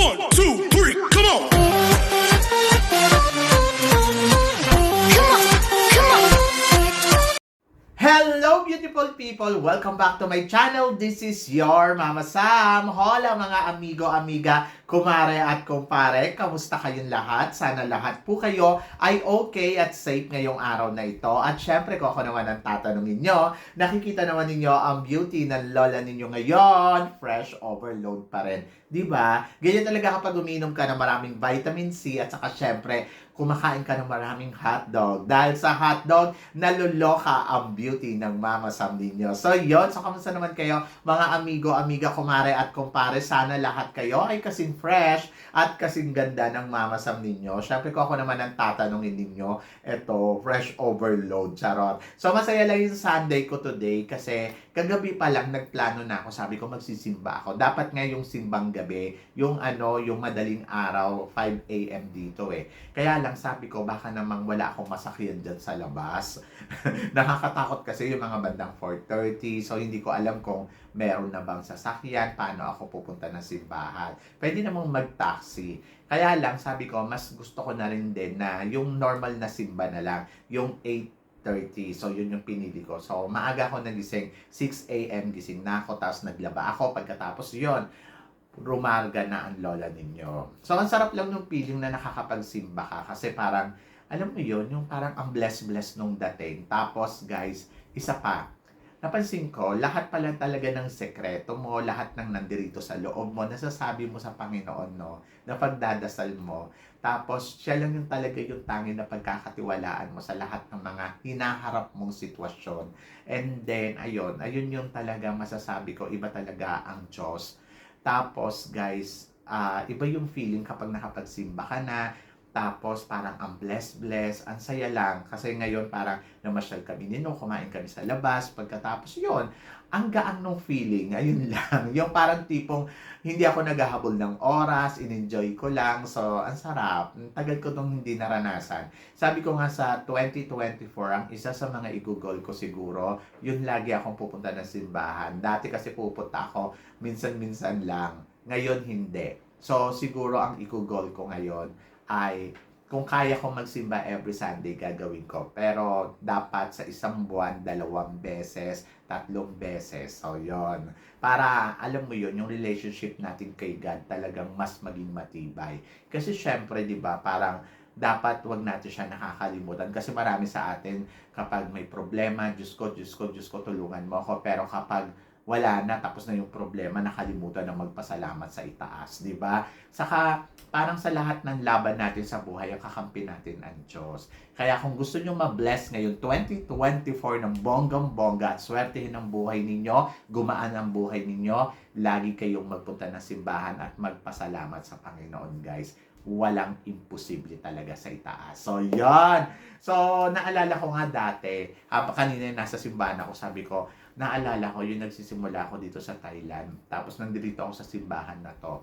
One, two, Hello beautiful people! Welcome back to my channel. This is your Mama Sam. Hola mga amigo, amiga, kumare at kumpare. Kamusta kayong lahat? Sana lahat po kayo ay okay at safe ngayong araw na ito. At syempre, kung ako naman ang tatanungin nyo, nakikita naman ninyo ang beauty ng lola ninyo ngayon. Fresh overload pa rin. Ba? Ganyan talaga kapag uminom ka ng maraming vitamin C at saka syempre, kumakain ka ng maraming hotdog. Dahil sa hotdog, naluloka ang beauty ng Mama Sam ninyo. So, yon So, kamusta naman kayo, mga amigo, amiga, kumare at kumpare? Sana lahat kayo ay kasing fresh at kasing ganda ng Mama Sam ninyo. Siyempre, kung ako naman ang tatanungin ninyo, eto, fresh overload, charot. So, masaya lang yung Sunday ko today kasi kagabi pa lang nagplano na ako. Sabi ko, magsisimba ako. Dapat nga yung simbang gabi, yung ano, yung madaling araw, 5 a.m. dito eh. Kaya lang sabi ko, baka namang wala akong masakyan dyan sa labas. Nakakatakot kasi yung mga bandang 4.30. So, hindi ko alam kung meron na bang sasakyan, paano ako pupunta ng simbahan. Pwede namang mag-taxi. Kaya lang, sabi ko, mas gusto ko na rin din na yung normal na simba na lang, yung 8.30. So, yun yung pinili ko. So, maaga ako nagising. 6 a.m. gising na ako, tapos naglaba ako. Pagkatapos yun, rumarga na ang lola ninyo. So, ang sarap lang ng feeling na nakakapagsimba ka kasi parang, alam mo yun, yung parang ang bless-bless nung dating. Tapos, guys, isa pa, napansin ko, lahat pala talaga ng sekreto mo, lahat ng nandirito sa loob mo, nasasabi mo sa Panginoon, no? Na pagdadasal mo. Tapos, siya lang yung talaga yung tanging na pagkakatiwalaan mo sa lahat ng mga hinaharap mong sitwasyon. And then, ayun, ayun yung talaga masasabi ko, iba talaga ang Diyos. Tapos, guys, ah, iba yung feeling kapag nakapagsimba ka na, tapos parang ang bless-bless, ang saya lang. Kasi ngayon parang namasyal kami nino, kumain kami sa labas. Pagkatapos yon ang gaan ng feeling, ayun lang. Yung parang tipong hindi ako naghahabol ng oras, in-enjoy ko lang. So, ang sarap. Tagal ko nung hindi naranasan. Sabi ko nga sa 2024, ang isa sa mga igugol ko siguro, yun lagi akong pupunta ng simbahan. Dati kasi pupunta ako minsan-minsan lang. Ngayon hindi. So, siguro ang igugol ko ngayon ay kung kaya ko magsimba every Sunday, gagawin ko. Pero dapat sa isang buwan, dalawang beses, tatlong beses. So, yon Para, alam mo yon yung relationship natin kay God talagang mas maging matibay. Kasi syempre, di ba, parang dapat wag natin siya nakakalimutan. Kasi marami sa atin, kapag may problema, Diyos ko, Diyos ko, Diyos ko, tulungan mo ako. Pero kapag wala na, tapos na yung problema, nakalimutan na magpasalamat sa itaas, di ba? Saka, parang sa lahat ng laban natin sa buhay, ang kakampi natin ang Diyos. Kaya kung gusto nyo ma-bless ngayon, 2024 ng bonggang-bongga at swertehin ang buhay ninyo, gumaan ang buhay ninyo, lagi kayong magpunta ng simbahan at magpasalamat sa Panginoon, guys. Walang imposible talaga sa itaas. So, yon So, naalala ko nga dati, ah, kanina nasa simbahan ako, sabi ko, naalala ko, yung nagsisimula ako dito sa Thailand. Tapos nandito ako sa simbahan na to.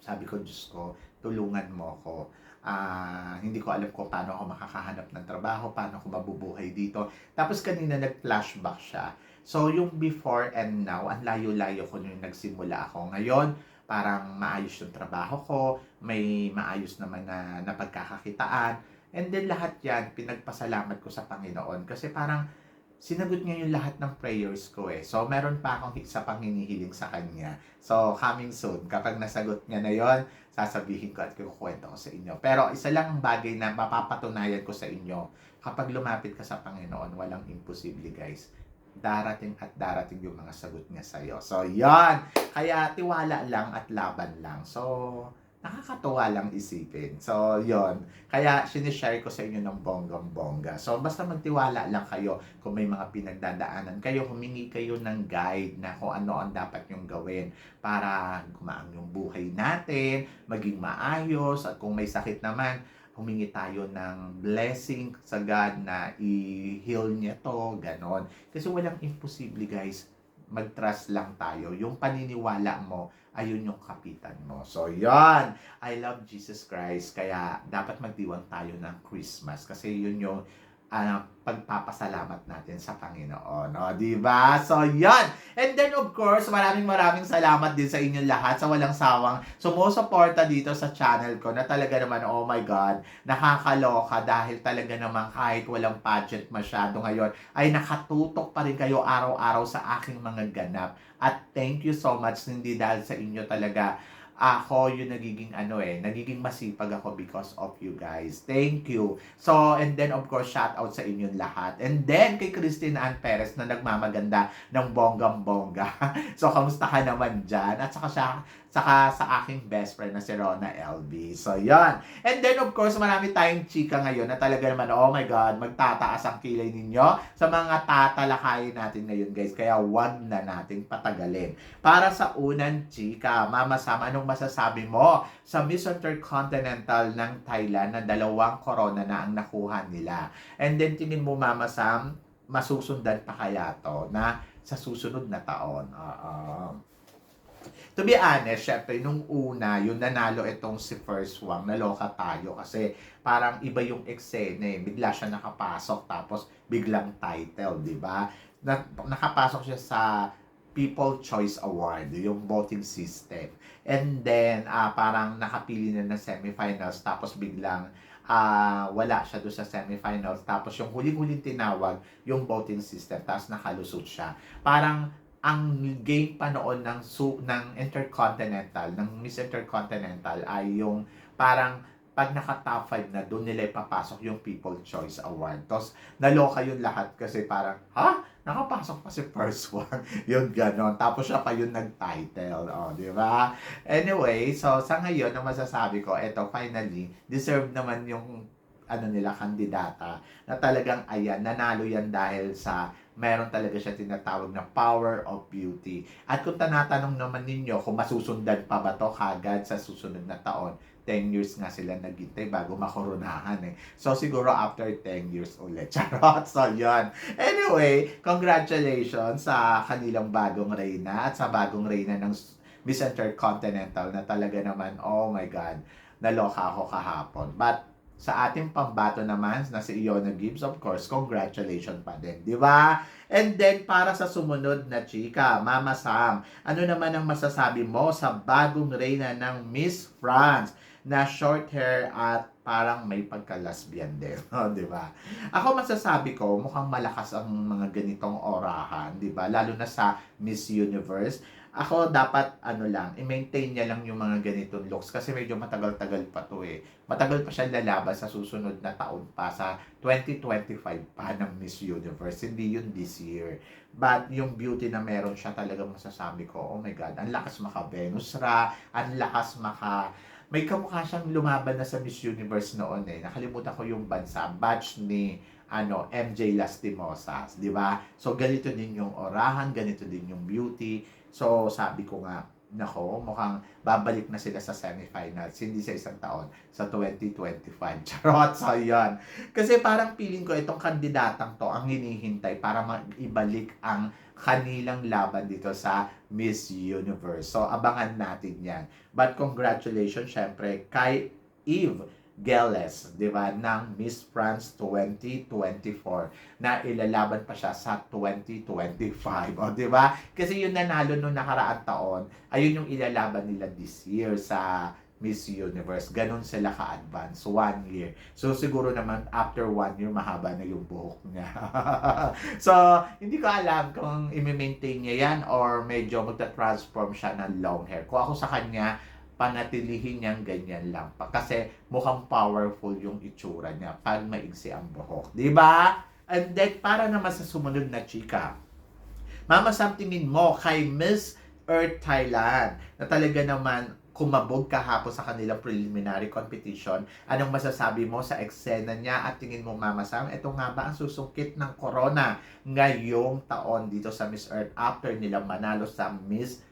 Sabi ko, Diyos ko, tulungan mo ako. Ah, hindi ko alam kung paano ako makakahanap ng trabaho, paano ako mabubuhay dito. Tapos kanina nag-flashback siya. So, yung before and now, ang layo-layo ko nung nagsimula ako. Ngayon, parang maayos yung trabaho ko, may maayos naman na napagkakakitaan. And then lahat yan, pinagpasalamat ko sa Panginoon. Kasi parang sinagot niya yung lahat ng prayers ko eh. So, meron pa akong isa pang hinihiling sa kanya. So, coming soon. Kapag nasagot niya na yon sasabihin ko at kukwento ko sa inyo. Pero isa lang ang bagay na mapapatunayan ko sa inyo. Kapag lumapit ka sa Panginoon, walang imposible guys. Darating at darating yung mga sagot niya sa'yo. So, yon Kaya tiwala lang at laban lang. So, nakakatuwa lang isipin. So, yon Kaya, sinishare ko sa inyo ng bonggang-bongga. So, basta magtiwala lang kayo kung may mga pinagdadaanan kayo, humingi kayo ng guide na kung ano ang dapat yung gawin para gumaan yung buhay natin, maging maayos, at kung may sakit naman, humingi tayo ng blessing sa God na i-heal niya to, ganon. Kasi walang imposible guys, mag-trust lang tayo. Yung paniniwala mo, ayun yung kapitan mo. So, yon I love Jesus Christ. Kaya, dapat magdiwang tayo ng Christmas. Kasi yun yung ah, pagpapasalamat natin sa Panginoon. O, di ba? So, yon And then, of course, maraming maraming salamat din sa inyong lahat sa walang sawang sumusuporta dito sa channel ko na talaga naman, oh my God, nakakaloka dahil talaga naman kahit walang budget masyado ngayon, ay nakatutok pa rin kayo araw-araw sa aking mga ganap. At thank you so much, hindi dahil sa inyo talaga ako yung nagiging ano eh, nagiging masipag ako because of you guys. Thank you. So, and then of course, shout out sa inyong lahat. And then kay Christine Ann Perez na nagmamaganda ng bonggang-bongga. so, kamusta ka naman dyan? At saka siya, saka sa aking best friend na si Rona LB. So, yon And then, of course, marami tayong chika ngayon na talaga naman, oh my God, magtataas ang kilay ninyo sa mga tatalakayin natin ngayon, guys. Kaya, wag na nating patagalin. Para sa unang chika, Mama Sam, anong masasabi mo sa Miss Intercontinental ng Thailand na dalawang corona na ang nakuha nila? And then, tingin mo, Mama Sam, masusundan pa kaya to na sa susunod na taon? Oo. To be honest, syempre, nung una, yung nanalo itong si First Wang, naloka tayo kasi parang iba yung eksena eh. Bigla siya nakapasok tapos biglang title, di ba? Na, nakapasok siya sa People Choice Award, yung voting system. And then, ah, parang nakapili na ng semifinals tapos biglang ah, wala siya doon sa semifinals. Tapos yung huling-huling tinawag, yung voting system. Tapos nakalusot siya. Parang ang game pa noon ng su ng Intercontinental, ng Miss Intercontinental ay yung parang pag naka top 5 na doon nila ipapasok yung People Choice Award. Tapos naloka yung lahat kasi parang, ha? Nakapasok pa si first one. yun ganon. Tapos siya pa yung nag-title. O, di ba? Anyway, so sa ngayon, ang masasabi ko, eto, finally, deserve naman yung ano nila, kandidata na talagang ayan, nanalo yan dahil sa meron talaga siya tinatawag na power of beauty. At kung tanatanong naman ninyo kung masusundan pa ba to kagad sa susunod na taon, 10 years nga sila naghintay bago makoronahan eh. So siguro after 10 years ulit. Charot! So yun. Anyway, congratulations sa kanilang bagong reyna at sa bagong reyna ng Miss Intercontinental na talaga naman, oh my God, naloka ako kahapon. But sa ating pambato naman na si Iona Gibbs, of course, congratulations pa din, di ba? And then, para sa sumunod na chika, Mama Sam, ano naman ang masasabi mo sa bagong reyna ng Miss France na short hair at parang may pagka-lesbian din, oh, di ba? Ako masasabi ko, mukhang malakas ang mga ganitong orahan, di ba? Lalo na sa Miss Universe ako dapat ano lang, i-maintain niya lang yung mga ganitong looks kasi medyo matagal-tagal pa to eh. Matagal pa siya lalaban sa susunod na taon pa sa 2025 pa ng Miss Universe. Hindi yun this year. But yung beauty na meron siya talaga masasabi ko, oh my God, ang lakas maka-Venus ra, ang lakas maka may kamukha siyang lumaban na sa Miss Universe noon eh. Nakalimutan ko yung bansa, batch ni ano, MJ Lastimosas, di ba? So, ganito din yung orahan, ganito din yung beauty. So, sabi ko nga, nako, mukhang babalik na sila sa semifinals, hindi sa isang taon, sa 2025. Charot, so yan. Kasi parang feeling ko itong kandidatang to ang hinihintay para maibalik ang kanilang laban dito sa Miss Universe. So, abangan natin yan. But congratulations, syempre, kay Eve Geles, di ba, ng Miss France 2024 na ilalaban pa siya sa 2025. O, di ba? Kasi yung nanalo nung nakaraang taon, ayun yung ilalaban nila this year sa Miss Universe. Ganon sila ka-advance. One year. So, siguro naman, after one year, mahaba na yung buhok niya. so, hindi ko alam kung i-maintain niya yan or medyo magta-transform siya ng long hair. Kung ako sa kanya, panatilihin niyang ganyan lang. Kasi mukhang powerful yung itsura niya pag maigsi ang buhok. Di ba? And then, para naman sa sumunod na chika, Mama, somethingin mo kay Miss Earth Thailand na talaga naman kumabog kahapon sa kanilang preliminary competition. Anong masasabi mo sa eksena niya at tingin mo Mama Sam, ito nga ba ang susungkit ng corona ngayong taon dito sa Miss Earth after nilang manalo sa Miss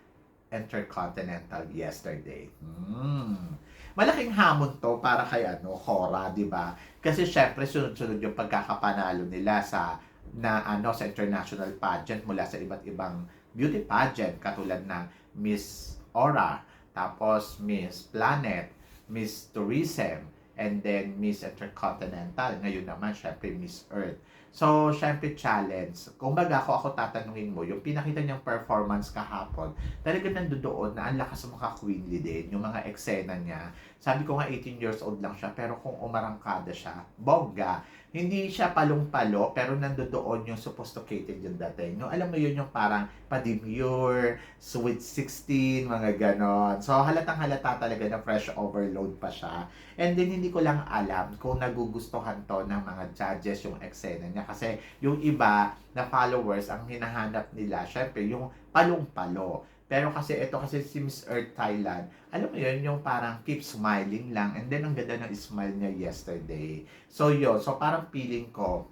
Intercontinental yesterday. Hmm. Malaking hamon to para kay ano, Cora, 'di ba? Kasi syempre sunod-sunod yung pagkakapanalo nila sa na ano sa international pageant mula sa iba't ibang beauty pageant katulad ng Miss Aura, tapos Miss Planet, Miss Tourism, and then Miss Intercontinental. Ngayon naman, syempre Miss Earth. So, syempre challenge. Kung baga ako, ako tatanungin mo, yung pinakita niyang performance kahapon, talaga nandoon na ang lakas maka queenly din, yung mga eksena niya. Sabi ko nga 18 years old lang siya, pero kung umarangkada siya, bongga. Hindi siya palong-palo, pero nandoon yung sophisticated yung dating. Yung alam mo yun, yung parang padimure, sweet 16, mga ganon. So, halatang halata talaga na fresh overload pa siya. And then, hindi ko lang alam kung nagugustuhan to ng mga judges yung eksena niya. Kasi yung iba na followers, ang hinahanap nila, syempre, yung palong-palo. Pero kasi ito kasi si Miss Earth Thailand, alam mo yun, yung parang keep smiling lang. And then, ang ganda ng smile niya yesterday. So, yun. So, parang feeling ko,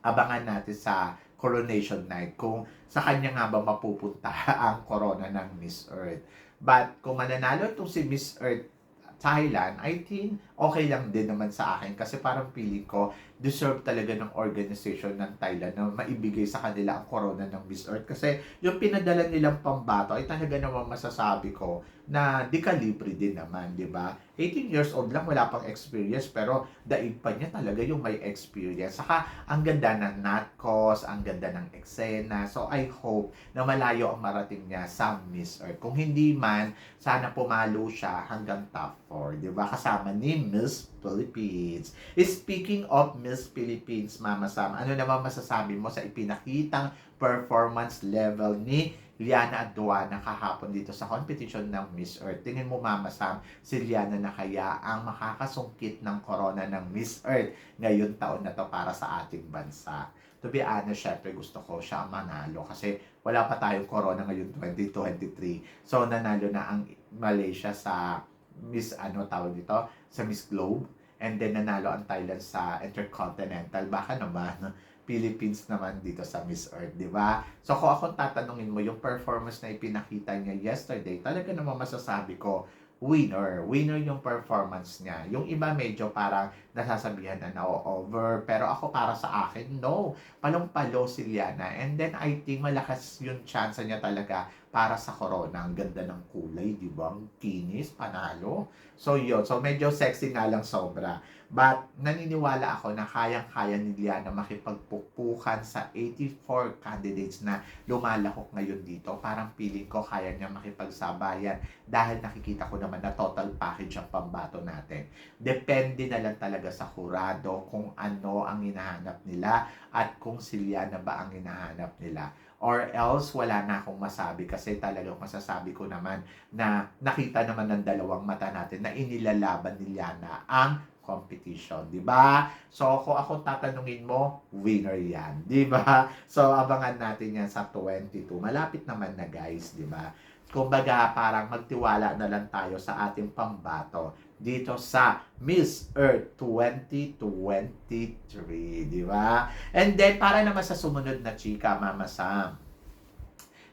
abangan natin sa coronation night kung sa kanya nga ba mapupunta ang corona ng Miss Earth. But kung mananalo itong si Miss Earth Thailand, I think okay lang din naman sa akin kasi parang feeling ko deserve talaga ng organization ng Thailand na maibigay sa kanila ang corona ng Miss Earth kasi yung pinadala nilang pambato ay talaga naman masasabi ko na di kalibre din naman, di ba? 18 years old lang, wala pang experience pero daig pa niya talaga yung may experience. Saka ang ganda ng natkos, ang ganda ng eksena. So I hope na malayo ang marating niya sa Miss Earth. Kung hindi man, sana pumalo siya hanggang top 4, di ba? Kasama ni Miss Philippines. Speaking of Miss Philippines, Mama Sam, ano naman masasabi mo sa ipinakitang performance level ni Liana Aduana kahapon dito sa competition ng Miss Earth. Tingin mo, Mama Sam, si Liana na kaya ang makakasungkit ng corona ng Miss Earth ngayon taon na to para sa ating bansa. To be honest, syempre gusto ko siya manalo kasi wala pa tayong corona ngayon 2023. So, nanalo na ang Malaysia sa Miss ano tawag dito sa Miss Globe and then nanalo ang Thailand sa Intercontinental baka naman Philippines naman dito sa Miss Earth, di ba? So kung ako tatanungin mo yung performance na ipinakita niya yesterday, talaga naman masasabi ko winner. Winner yung performance niya. Yung iba medyo parang nasasabihan na na-over. Pero ako para sa akin, no. Palong-palo si Liana. And then I think malakas yung chance niya talaga para sa corona. Ang ganda ng kulay, di ba? Ang kinis, panalo. So yun. So medyo sexy nga lang sobra. But naniniwala ako na kayang-kaya ni Liana makipagpupukan sa 84 candidates na lumalahok ngayon dito. Parang feeling ko kaya niya makipagsabayan dahil nakikita ko naman na total package ang pambato natin. Depende na lang talaga sa hurado kung ano ang hinahanap nila at kung si Liana ba ang hinahanap nila or else wala na akong masabi kasi talagang masasabi ko naman na nakita naman ng dalawang mata natin na inilalaban ni Liana ang competition, di ba? So, kung ako tatanungin mo, winner yan, di ba? So, abangan natin yan sa 22. Malapit naman na guys, di ba? Kumbaga, parang magtiwala na lang tayo sa ating pambato dito sa Miss Earth 2023, di ba? And then, para naman sa sumunod na chika, Mama Sam,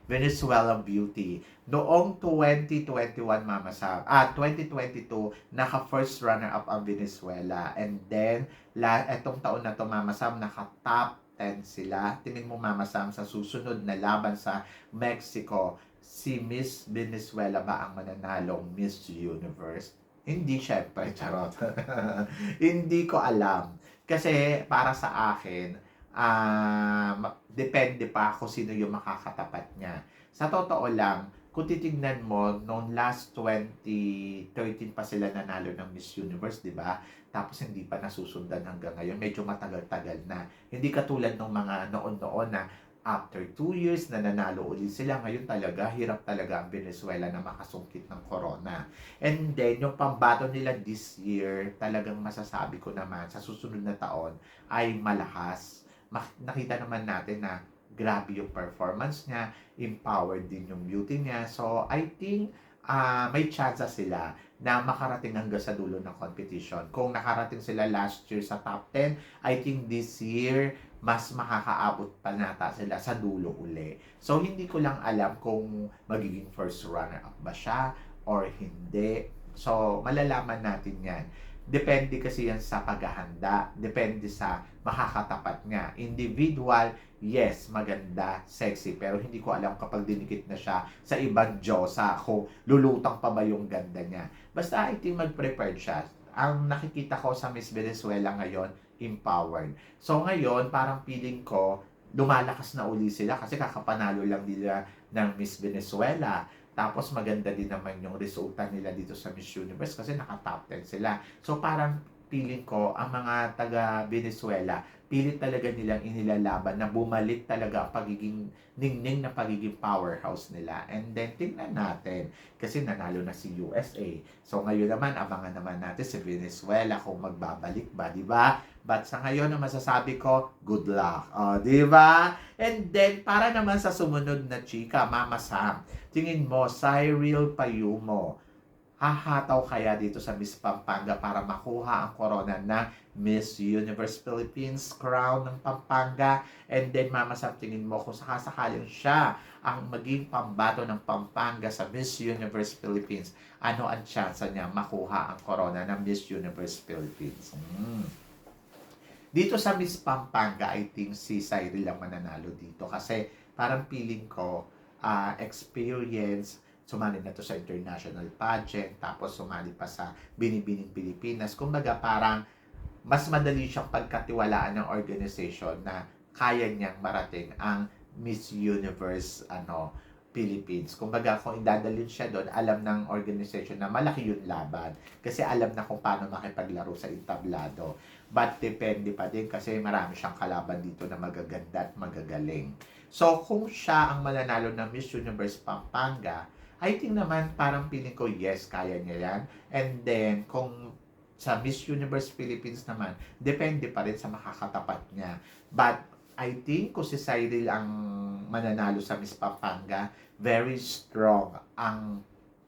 Venezuelan Beauty. Noong 2021, Mama Sam, ah, 2022, naka first runner-up ang Venezuela. And then, la, etong taon na to, Mama Sam, naka top 10 sila. Tingin mo, Mama Sam, sa susunod na laban sa Mexico, si Miss Venezuela ba ang mananalong Miss Universe? Hindi, syempre, charot. Hindi ko alam. Kasi, para sa akin, ah depende pa kung sino yung makakatapat niya. Sa totoo lang, kung titignan mo, noong last 2013 pa sila nanalo ng Miss Universe, di ba? Tapos hindi pa nasusundan hanggang ngayon. Medyo matagal-tagal na. Hindi katulad ng mga noon-noon na after 2 years na nanalo ulit sila. Ngayon talaga, hirap talaga ang Venezuela na makasungkit ng corona. And then, yung pambato nila this year, talagang masasabi ko naman, sa susunod na taon, ay malakas nakita naman natin na grabe yung performance niya, empowered din yung beauty niya. So, I think uh, may chance sila na makarating hanggang sa dulo ng competition. Kung nakarating sila last year sa top 10, I think this year, mas makakaabot pa nata sila sa dulo uli. So, hindi ko lang alam kung magiging first runner-up ba siya or hindi. So, malalaman natin yan. Depende kasi yan sa paghahanda. Depende sa makakatapat niya. Individual, yes, maganda, sexy. Pero hindi ko alam kapag dinikit na siya sa ibang Diyosa kung lulutang pa ba yung ganda niya. Basta I think mag-prepare siya. ang nakikita ko sa Miss Venezuela ngayon, empowered. So ngayon, parang feeling ko, lumalakas na uli sila kasi kakapanalo lang nila ng Miss Venezuela. Tapos maganda din naman yung resulta nila dito sa Miss Universe kasi naka-top 10 sila. So parang feeling ko, ang mga taga Venezuela, pilit talaga nilang inilalaban na bumalik talaga ang pagiging ningning na pagiging powerhouse nila. And then, tingnan natin. Kasi nanalo na si USA. So, ngayon naman, abangan naman natin si Venezuela kung magbabalik ba, di ba? But sa ngayon, ang masasabi ko, good luck. O, di ba? And then, para naman sa sumunod na chika, Mama Sam, tingin mo, Cyril Payumo, hahataw kaya dito sa Miss Pampanga para makuha ang corona na Miss Universe Philippines crown ng Pampanga and then mama sa tingin mo kung sakasakaling siya ang maging pambato ng Pampanga sa Miss Universe Philippines ano ang tsansa niya makuha ang corona ng Miss Universe Philippines Hmm. Dito sa Miss Pampanga I think si Cyril ang mananalo dito kasi parang feeling ko ah, experience sumali na to sa international pageant, tapos sumali pa sa Binibining Pilipinas. Kumbaga parang mas madali siyang pagkatiwalaan ng organization na kaya niyang marating ang Miss Universe ano Philippines. Kumbaga kung idadalhin siya doon, alam ng organization na malaki yung laban. Kasi alam na kung paano makipaglaro sa entablado. But depende pa din kasi marami siyang kalaban dito na magaganda at magagaling. So kung siya ang mananalo ng Miss Universe Pampanga, I think naman parang feeling ko yes, kaya niya yan. And then, kung sa Miss Universe Philippines naman, depende pa rin sa makakatapat niya. But, I think kung si Cyril ang mananalo sa Miss Pampanga, very strong ang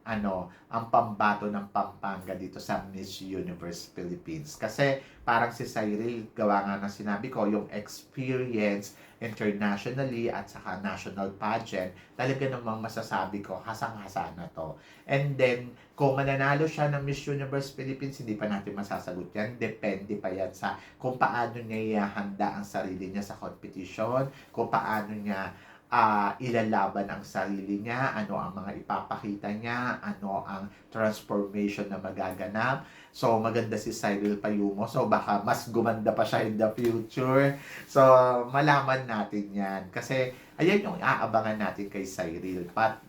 ano, ang pambato ng Pampanga dito sa Miss Universe Philippines. Kasi parang si Cyril, gawa nga ng sinabi ko, yung experience internationally at saka national pageant, talaga namang masasabi ko, hasang-hasa na to. And then, kung mananalo siya ng Miss Universe Philippines, hindi pa natin masasagot yan. Depende pa yan sa kung paano niya ihanda ang sarili niya sa competition, kung paano niya ah, ilalaban ang sarili niya, ano ang mga ipapakita niya, ano ang transformation na magaganap. So, maganda si Cyril Payumo. So, baka mas gumanda pa siya in the future. So, malaman natin yan. Kasi, ayan yung aabangan natin kay Cyril. Pat,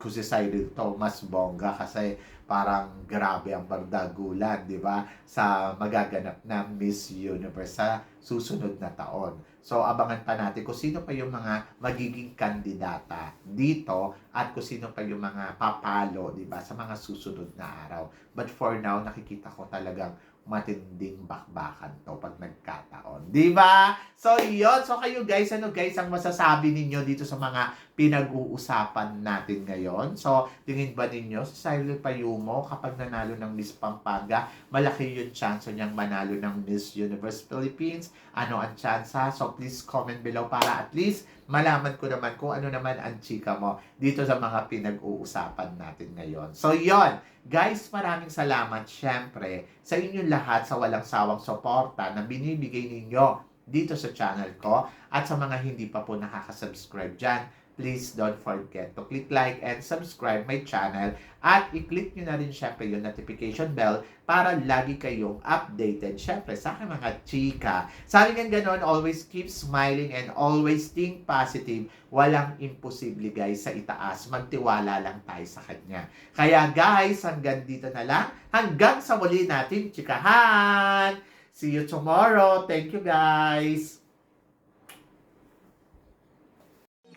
kung si Cyril to, mas bongga kasi parang grabe ang bardagulan, di ba? Sa magaganap na Miss Universe sa susunod na taon. So, abangan pa natin kung sino pa yung mga magiging kandidata dito at kung sino pa yung mga papalo, di ba, sa mga susunod na araw. But for now, nakikita ko talagang matinding bakbakan to pag nagkataon. Di ba? So, yun. So, kayo guys, ano guys ang masasabi ninyo dito sa mga pinag-uusapan natin ngayon? So, tingin ba ninyo si Cyril Payumo kapag nanalo ng Miss Pampanga, malaki yung chance niyang manalo ng Miss Universe Philippines? Ano ang chance? So, please comment below para at least malaman ko naman kung ano naman ang chika mo dito sa mga pinag-uusapan natin ngayon. So, yon Guys, maraming salamat syempre sa inyong lahat sa walang sawang suporta na binibigay ninyo dito sa channel ko at sa mga hindi pa po nakaka-subscribe dyan please don't forget to click like and subscribe my channel at i-click nyo na rin syempre yung notification bell para lagi kayong updated syempre sa aking mga chika. Sabi nga ganon, always keep smiling and always think positive. Walang imposible guys sa itaas. Magtiwala lang tayo sa kanya. Kaya guys, hanggang dito na lang. Hanggang sa muli natin chikahan. See you tomorrow. Thank you guys.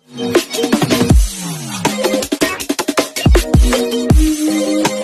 Thank you.